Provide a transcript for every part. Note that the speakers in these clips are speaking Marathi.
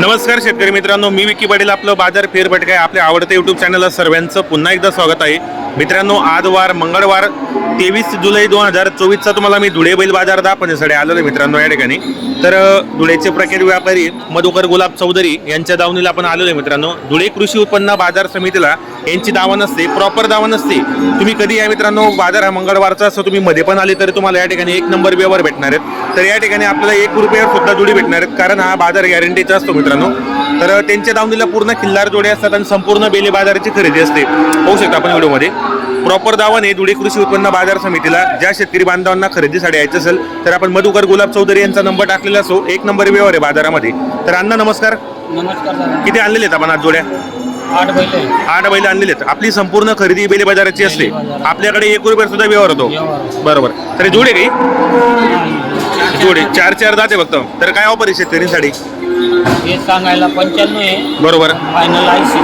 नमस्कार शेतकरी मित्रांनो मी विकी पाटील आपलं बाजार फेरपटकाय आपल्या आवडत्या युट्यूब चॅनलला सर्वांचं पुन्हा एकदा स्वागत आहे. मित्रांनो आजवार मंगळवार तेवीस जुलै दोन हजार चोवीसचा तुम्हाला मी धुळे बैल बाजार दाखवण्यासाठी आलेलो आहे मित्रांनो या ठिकाणी. तर धुळेचे प्रख्यात व्यापारी मधुकर गुलाब चौधरी यांच्या दावणीला आपण आलेलो आहे मित्रांनो. धुळे कृषी उत्पन्न बाजार समितीला यांची दावा नसते प्रॉपर दावा नसते. तुम्ही कधी या मित्रांनो बाजार हा मंगळवारचा असं तुम्ही मध्ये पण आले तरी तुम्हाला या ठिकाणी एक नंबर व्यवहार भेटणार आहेत. तर या ठिकाणी आपल्याला एक रुपयावर सुद्धा जोडी भेटणार आहेत कारण हा बाजार गॅरंटीचा असतो मित्रांनो. तर त्यांच्या दावणीला पूर्ण खिल्लार जोडे असतात आणि संपूर्ण बेले बाजाराची खरेदी असते. होऊ शकतो आपण व्हिडिओमध्ये. प्रॉपर दावाने धुळे कृषी उत्पन्न बाजार समितीला ज्या शेतकरी बांधवांना खरेदीसाठी यायचं असेल तर आपण मधुकर गुलाब चौधरी यांचा नंबर टाकलेला असो. एक नंबर व्यवहार आहे बाजारामध्ये. तर अण्णा नमस्कार. नमस्कार दादा. किती आणलेले आहेत आपण आज जोड्या? आठ बैल आहे. आठ बैल आणलेले आहेत. आपली संपूर्ण खरेदी बेले बाजाराची असते. आपल्याकडे एक रुपया सुद्धा व्यवहार होतो. बरोबर. तर हे जोडे काही जोडे. चार चार जाते फक्त. तर काय ऑफर आहे शेतकऱ्यांसाठी? हे सांगायला पंच्याण्णव आहे. बरोबर. फायनल ऐंशी.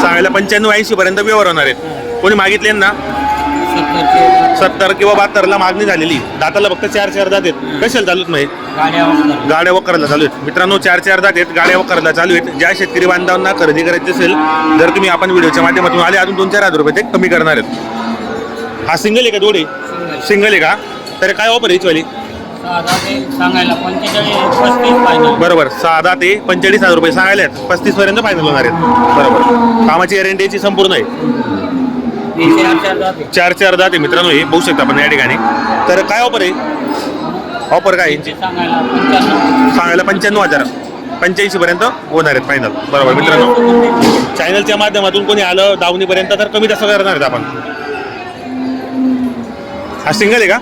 सांगायला पंच्याण्णव ऐंशी पर्यंत व्यवहार होणार आहेत. कोणी मागितले ना सत्तर किंवा बहात्तरला मागणी झालेली. दाताला फक्त चार चार दात आहेत. कशाला नाही गाड्या वाजतात. गाड्या वकराला चालू आहेत. मित्रांनो चार चार दात आहेत गाड्या वकराला चालू आहेत. ज्या शेतकरी बांधवांना खरेदी करायची असेल जर तुम्ही आपण व्हिडिओच्या माध्यमातून आले अजून दोन चार हजार रुपये ते कमी करणार आहेत. हा सिंगल आहे का जोडी? सिंगल. आहे का? तर काय ऑफर आहे सांगायला पंचेचाळीस पस्तीस बरोबर. सहा ते पंचेचाळीस हजार रुपये सांगायला आहेत. पस्तीस पर्यंत फायनल होणार आहेत. बरोबर. कामाची गॅरंटीची संपूर्ण आहे. चार चार दात आहे मित्रांनो हे बघू शकता आपण या ठिकाणी. तर काय ऑफर आहे? ऑफर काय सांगायला पंच्याण्णव हजार. पंच्याऐंशी पर्यंत होणार आहेत फायनल बरोबर मित्रांनो. चॅनलच्या माध्यमातून कोणी आलं दावणीपर्यंत तर कमी जास्त करणार आहेत आपण. हा सिंगल आहे का?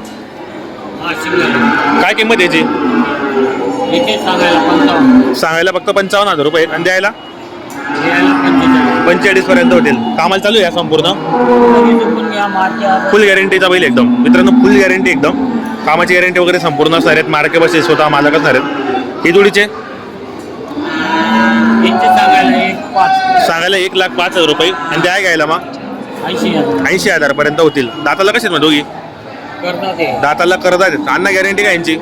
हा सिंगल काय किंमत याची? सांगायला फक्त पंचावन्न हजार रुपये. आणि द्यायला पंचेचाळीस पर्यंत होतील. कामाला चालू आहे संपूर्ण फुल गॅरंटीचा बैल एकदम. मित्रांनो फुल गॅरंटी एकदम. कामाची गॅरंटी वगैरे संपूर्ण असणार आहेत. मार्के बसेस स्वतः मालक असणार आहेत. ही जोडीचे? सांगायला एक लाख पाच हजार रुपये. आणि द्या घ्यायला मग. ऐंशी हजार. ऐंशी हजार पर्यंत होतील. दाताला कसे मग दोघी? दाताला करतात. आहेत अण्णा गॅरंटी का यांची?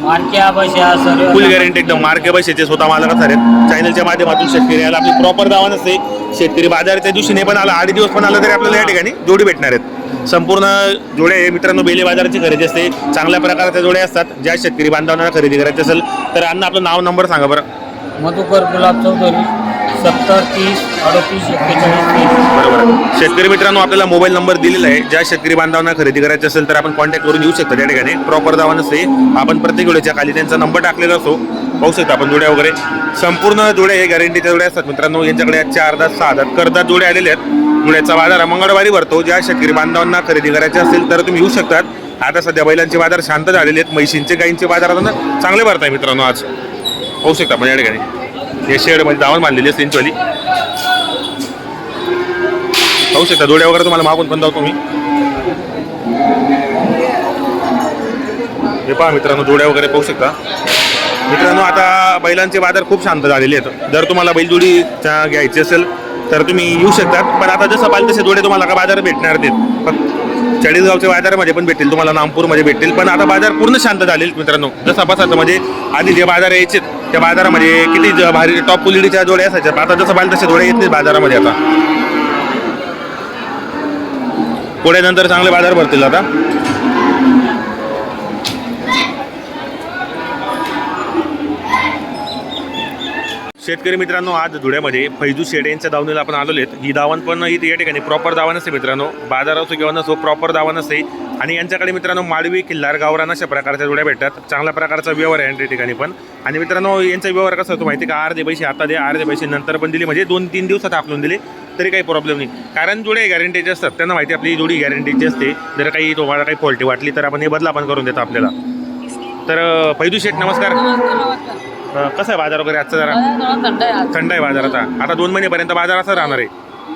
फुल गॅरंटी एकदम. मार्के बसेचे स्वतः मालक असणार आहेत चॅनलच्या माध्यमातून शेतकरी याला आपली प्रॉपर दावा नसते. शेतकरी बाजाराच्या दिवशी नाही पण आला आठ दिवस पण आला तरी आपल्याला या ठिकाणी जोडी भेटणार आहेत. संपूर्ण जोड्या हे मित्रांनो बेले बाजाराची खरेदी असते. चांगल्या प्रकारच्या जोड्या असतात. ज्या शेतकरी बांधवांना खरेदी करायची असेल तर अण्णा आपलं नाव नंबर सांगा बरं. मधुकर गुलाब चौधरी. सत्तर तीस अडतीस एक्केचाळीस बरोबर. शेतकरी मित्रांनो आपल्याला मोबाईल नंबर दिलेला आहे. ज्या शेतकरी बांधवांना खरेदी करायची असेल तर आपण कॉन्टॅक्ट करून येऊ शकतो त्या ठिकाणी. प्रॉपर दावा नसते आपण प्रत्येक वेळेच्या खाली त्यांचा नंबर टाकलेला असतो पाहू शकतो आपण जोड्या वगैरे. संपूर्ण जोड्या हे गॅरंटीच्या जोड्या असतात. मित्रांनो यांच्याकडे चार दात सहा दात करदात जोड्या आलेल्या आहेत. जोड्याचा बाजार मंगळवारी भरतो. ज्या शेतकरी बांधवांना खरेदी करायचे असेल तर तुम्ही येऊ शकतात. आता सध्या बैलांचे बाजार शांत झालेले आहेत. म्हैशींचे गाईंचे बाजार आता चांगले भरत आहे मित्रांनो आज. होऊ शकता आपण या ठिकाणी. हे शेडमध्ये दावण बांधलेली असते इंचवाली पाहू शकता जोड्या वगैरे तुम्हाला मागून पण जाऊ मी हे पहा मित्रांनो जोड्या वगैरे पाहू शकता. मित्रांनो आता बैलांचे बाजार खूप शांत झालेले आहेत. जर तुम्हाला बैलजोडी घ्यायची असेल तर तुम्ही येऊ शकतात. पण आता जसं पाहिजे तसे जोडे तुम्हाला का बाजार भेटणार आहेत फक्त चाळीसगावच्या बाजारामध्ये पण भेटतील तुम्हाला नामपूरमध्ये भेटतील पण आता बाजार पूर्ण शांत झालेल मित्रांनो. जसं बसायचं म्हणजे आधी जे बाजार यायचे त्या बाजारामध्ये किती ज- भारी टॉप क्वालिटीच्या जोड्या असायच्या. आता जसं पाहिजे तसे जोड्या येत नाही बाजारामध्ये आता. पुढे नंतर चांगले बाजार भरतील आता. शेतकरी मित्रांनो आज धुळ्यामध्ये फैजू शेडे यांच्या दावणीला आपण आलेलो आहेत ही दावण पण ही या ठिकाणी प्रॉपर दावा नसते मित्रांनो. बाजार असो किंवा नसो प्रॉपर दावा नसते आणि यांच्याकडे मित्रांनो माळवी किल्लार गावरान अशा प्रकारच्या जोड्या भेटतात. चांगल्या प्रकारचा व्यवहार आहे या ठिकाणी पण. आणि मित्रांनो यांचा व्यवहार कसा होतो माहिती आहे का? अर्धे पैसे आता दे अर्धे पैसे नंतर पण दिले. म्हणजे दोन तीन दिवसात आपलून दिले तरी काही प्रॉब्लेम नाही. कारण जोडे गॅरंटीचे असतात. त्यांना माहिती आपली जोडी गॅरंटीची असते. जर काही तुम्हाला काही फॉल्टी वाटली तर आपण हे बदला पण करून देतो आपल्याला. तर फैदू शेठ नमस्कार. कसं आहे बाजार वगैरे आजचा जरा? थंड आहे बाजार आता आता दोन महिनेपर्यंत बाजार असा राहणार आहे.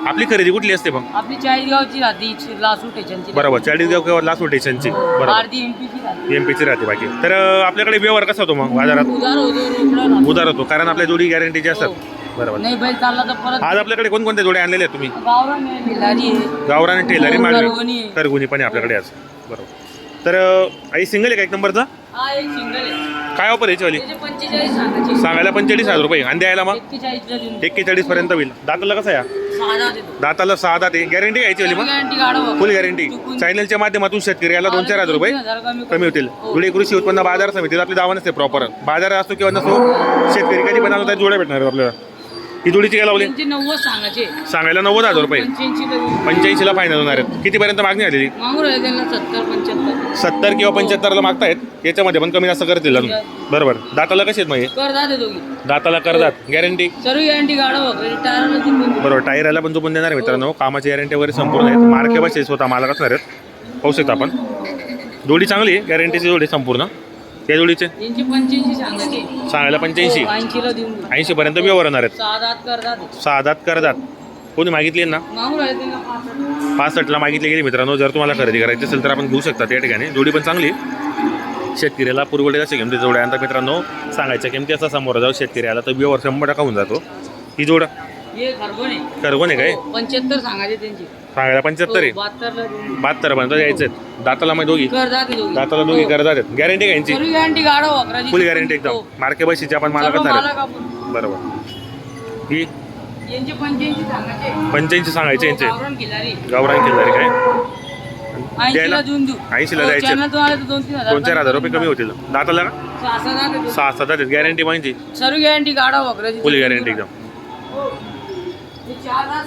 आपली खरेदी कुठली असते मग? आपली चाळीसगावची राहते लासू स्टेशनची. बरोबर चाळीसगाव किंवा लास्ट स्टेशनची. बरोबर. एमपीची राहते. एम पीची राहते बाकी. तर अं, आपल्याकडे व्यवहार कसा होतो मग बाजारात? उदार होतो रोकडं राहतो. उधार होतो कारण आपल्या जोडी गॅरंटीचे असतात. बरोबर. नाही बैल चालला तर परत आज आपल्याकडे कोणकोणत्या जोड्या आणलेल्या आहेत तुम्ही? गावरान आहे भिलारी आहे. गावरान टेलरी करगुणी. करगुनी पण आहे आपल्याकडे आज. बरोबर. तर अं, आई सिंगल आहे का एक नंबरचा? हा एक सिंगल आहे. काय ऑफर याची वाली? त्याचे पंचेचाळीस सांगायचे. सांगायला पंचेचाळीस हजार रुपये. आणि द्यायला मग? एक्केचाळीसला देऊन एक्केचाळीस पर्यंत होईल. दाताला कसं आहे सहा दहा देतो. दाताला सहा दात आहे गॅरंटी घ्यायची वाली मग? गॅरंटी फुल गॅरंटी चॅनलच्या माध्यमातून शेतकरी याला दोन चार हजार रुपये कमी होतील. धुळे कृषी उत्पन्न बाजार समितीला आपली दावा नसते प्रॉपर बाजार असतो किंवा नसो शेतकरी कधी पण आलो तर जोड्या भेटणार आहेत आपल्याला. ही जोडीची काय लावली? त्यांचे नव्वद सांगायचे. सांगायला नव्वद हजार रुपये. देऊन पंच्याऐंशीला फायनल होणार आहेत. कितीपर्यंत मागणी आलेली? राहिले त्यांना सत्तर पंच्याहत्तर. सत्तर किंवा पंच्याहत्तरला मागतायत. याच्यामध्ये पण कमी जास्त करतील अजून. बरोबर. दाताला कशी आहेत मग हे? कर दाते दोघी. दाताला करतात गॅरंटी सर्व गॅरंटी देऊन देऊ. बरोबर. टायराला पण झोपून देणार आहे मित्रांनो. कामाची गॅरंटी वगैरे संपूर्ण आहेत. मार्के बसे स्वतः मालक असणार आहेत. पाहू शकता आपण. जोडी चांगली आहे. गॅरंटीची जोडी संपूर्ण. त्या जोडीचे? यांचे पंच्याऐंशी सांगायचे. सांगायला पंच्याऐंशी. ऐंशीला देऊन देऊ. ऐंशी पर्यंत व्यवहार होणार आहेत. सहा दात कर दाते सहा दात करतात. कोणी मागितली ना राहिले पासष्ट. पासष्टला मागितली गेली मित्रांनो. जर तुम्हाला खरेदी करायची असेल तर आपण घेऊ शकता त्या ठिकाणी. जोडी पण चांगली. शेतकऱ्याला पुरवडेल अशा किमती जोड्या आता मित्रांनो? सांगायच्या किमती असा समोर जाऊ. शेतकरी आला तर व्यवहार शंभर टक्का होऊन जातो. ही जोड हे खरगोणे करगो नाही काय? पंच्याहत्तर सांगायचे त्यांचे. सांगायला पंच्याहत्तर आहे? देऊ. बहात्तर पर्यंत यायचे दाताला मग दोघी? कर दाते दोघी. दाताला दोघी करतात आहेत. गॅरंटी का यांची. सर्व गॅरंटी अकराची फुल गॅरंटी एकदम. मार्के बशीची आपण आहेत. आपण. बरोबर. ही? पंच्याऐंशी सांगायचे. यांचे. गावरान किल्लारी काय? ऐंशीला द्यायला? देऊन देऊ. 80 ला हो, द्यायचे. दोन चार हजार रुपये कमी होतील. दाताला का? सहा सात गॅरंटी माहिती सर्व गॅरंटी अकराची फुल गॅरंटी एकदम. हे चार दात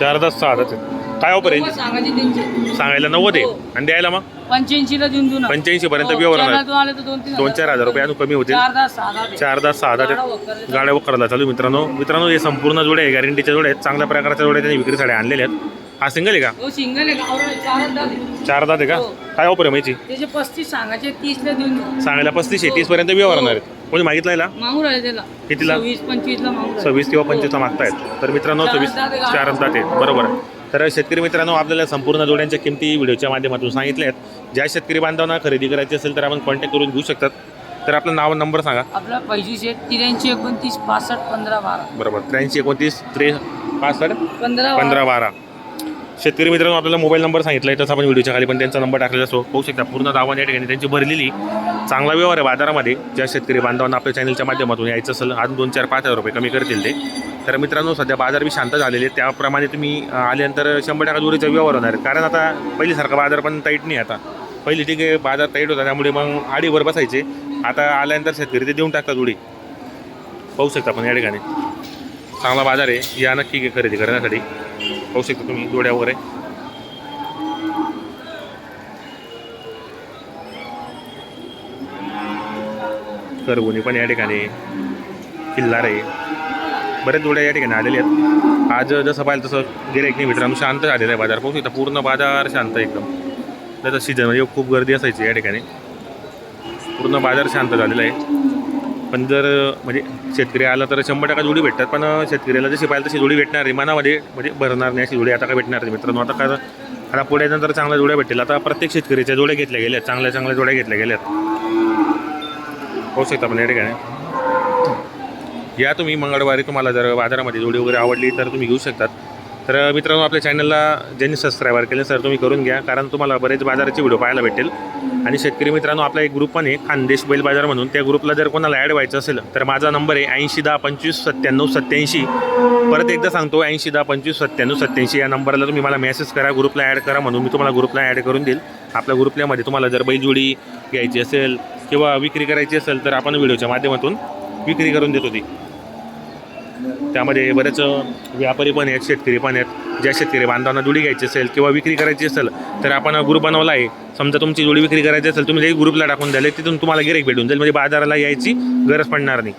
सहा तास सहा तास आहेत. काय ऑफर आहे? सांगायचे सांगायला नव्वद आहे. हो. आणि द्यायला मग? पंच्याऐंशीला देऊन देऊ ना. 85 पर्यंत हो, व्यवहार तर दोन तीन दोन चार हजार रुपये अजून कमी होतील. चार दात सहा चार तास. अकराची. गाड्या वकराला चालू मित्रांनो. मित्रांनो हे संपूर्ण जोड्या आहे. गॅरंटीच्या जोड्या आहेत. चांगल्या प्रकारच्या जोड्या त्यांनी विक्रीसाठी आणलेल्या आहेत. हा सिंगल आहे का? हो सिंगल आहे. गावरान चार दात आहे. चार दात आहे का? हो. काय ऑफर आहे माहिती? त्याचे पस्तीस सांगायचे तीसला देऊन देऊ. सांगायला पस्तीस आहे. तीस पर्यंत व्यवहार होणार आहेत. कोणी मागितलं याला मागू राहिले त्याला. कितीला? वीस पंचवीसला मागू राहिले. सव्वीस किंवा पंचवीसला मागतायत. तर मित्रांनो चार सव्वीस? चार दात. आहे बरोबर. तर शेतकरी मित्रांनो आपल्याला संपूर्ण जोड्यांच्या किमती व्हिडिओच्या माध्यमातून सांगितल्या आहेत. ज्या शेतकरी बांधवांना खरेदी करायची असेल तर आपण कॉन्टॅक्ट करून घेऊ शकतात. तर आपलं नाव नंबर सांगा. आपला पैसे शेत त्र्याऐंशी एकोणतीस पासष्ट पंधरा बारा. बरोबर. त्र्याऐंशी एकोणतीस त्रे पासष्ट पंधरा पंधरा बारा. शेतकरी मित्रांनो आपल्याला मोबाईल नंबर सांगितला आहे तसं आपण व्हिडिओच्या खाली पण त्यांचा नंबर टाकलेला असो पाहू शकता पूर्ण दावा या ठिकाणी त्यांची भरलेली चांगला व्यवहार आहे बाजारामध्ये. ज्या शेतकरी बांधवांना आपल्या चॅनलच्या माध्यमातून यायचं असेल अजून दोन चार पाच हजार रुपये कमी करतील ते. तर मित्रांनो सध्या बाजार बी शांत झालेले त्याप्रमाणे तुम्ही आल्यानंतर शंभर टक्का दुरीचा व्यवहार होणार कारण आता पहिलीसारखा बाजार पण टाईट नाही आता. पहिली ठीक आहे बाजार टाईट होता त्यामुळे मग आडीवर बसायचे. आता आल्यानंतर शेतकरी ते देऊन टाकतात उडी. पाहू शकता आपण या ठिकाणी. चांगला बाजार आहे. या नक्की खरेदी करण्यासाठी. पाहू शकता तुम्ही जोड्या वगैरे. करगुनी पण या ठिकाणी किल्लार आहे. बरेच जोड्या या ठिकाणी आलेले आहेत. आज जसं पाहिलं तसं गिराईक नाही मित्रांनो शांत झालेलं आहे बाजार. पाहू शकता पूर्ण बाजार शांत आहे एकदम. त्याचा सीझन म्हणजे खूप गर्दी असायची या ठिकाणी. पूर्ण बाजार शांत झालेला आहे. पण जर म्हणजे शेतकरी आला तर शंभर टक्का जोडी भेटतात पण शेतकऱ्याला जशी पाहिजे तशी जोडी भेटणार आहे मनामध्ये म्हणजे भरणार नाही अशी जोडी आता काय भेटणार नाही मित्रांनो. आता काय आता पुढे नंतर चांगल्या जोड्या भेटतील आता प्रत्येक शेतकरीच्या जोड्या घेतल्या गेल्या आहेत चांगल्या चांगल्या जोड्या घेतल्या गेल्यात. होऊ शकता आपण या ठिकाणी. या तुम्ही मंगळवारी तुम्हाला जर बाजारामध्ये जोडी वगैरे आवडली तर तुम्ही घेऊ शकतात. तर मित्रांनो आपल्या चॅनलला ज्यांनी सबस्क्रायबर केले सर तुम्ही करून घ्या. कारण तुम्हाला बरेच बाजाराचे व्हिडिओ पाहायला भेटेल आणि शेतकरी मित्रांनो आपला एक ग्रुप पण आहे खानदेश बैल बाजार म्हणून. त्या ग्रुपला जर कोणाला ॲड व्हायचं असेल तर माझा नंबर आहे ऐंशी दहा पंचवीस सत्त्याण्णव सत्त्याऐंशी. परत एकदा सांगतो ऐंशी दहा पंचवीस सत्त्याण्णव सत्त्याऐंशी. या नंबरला तुम्ही मला मेसेज करा ग्रुपला ॲड करा म्हणून. मी तुम्हाला ग्रुपला ॲड करून देईल. आपल्या ग्रुपल्यामध्ये तुम्हाला जर बैलजोडी घ्यायची असेल किंवा विक्री करायची असेल तर आपण व्हिडिओच्या माध्यमातून विक्री करून देतो ती. त्यामध्ये बरेच व्यापारी पण आहेत शेतकरी पण आहेत. ज्या शेतकरी बांधवांना जोडी घ्यायची असेल किंवा विक्री करायची असेल तर आपण ग्रुप बनवला आहे. समजा तुमची जोडी विक्री करायची असेल तुम्ही एक ग्रुपला टाकून द्याल तिथून तुम्हाला गिरेक भेटून जाईल. म्हणजे बाजाराला यायची गरज पडणार नाही.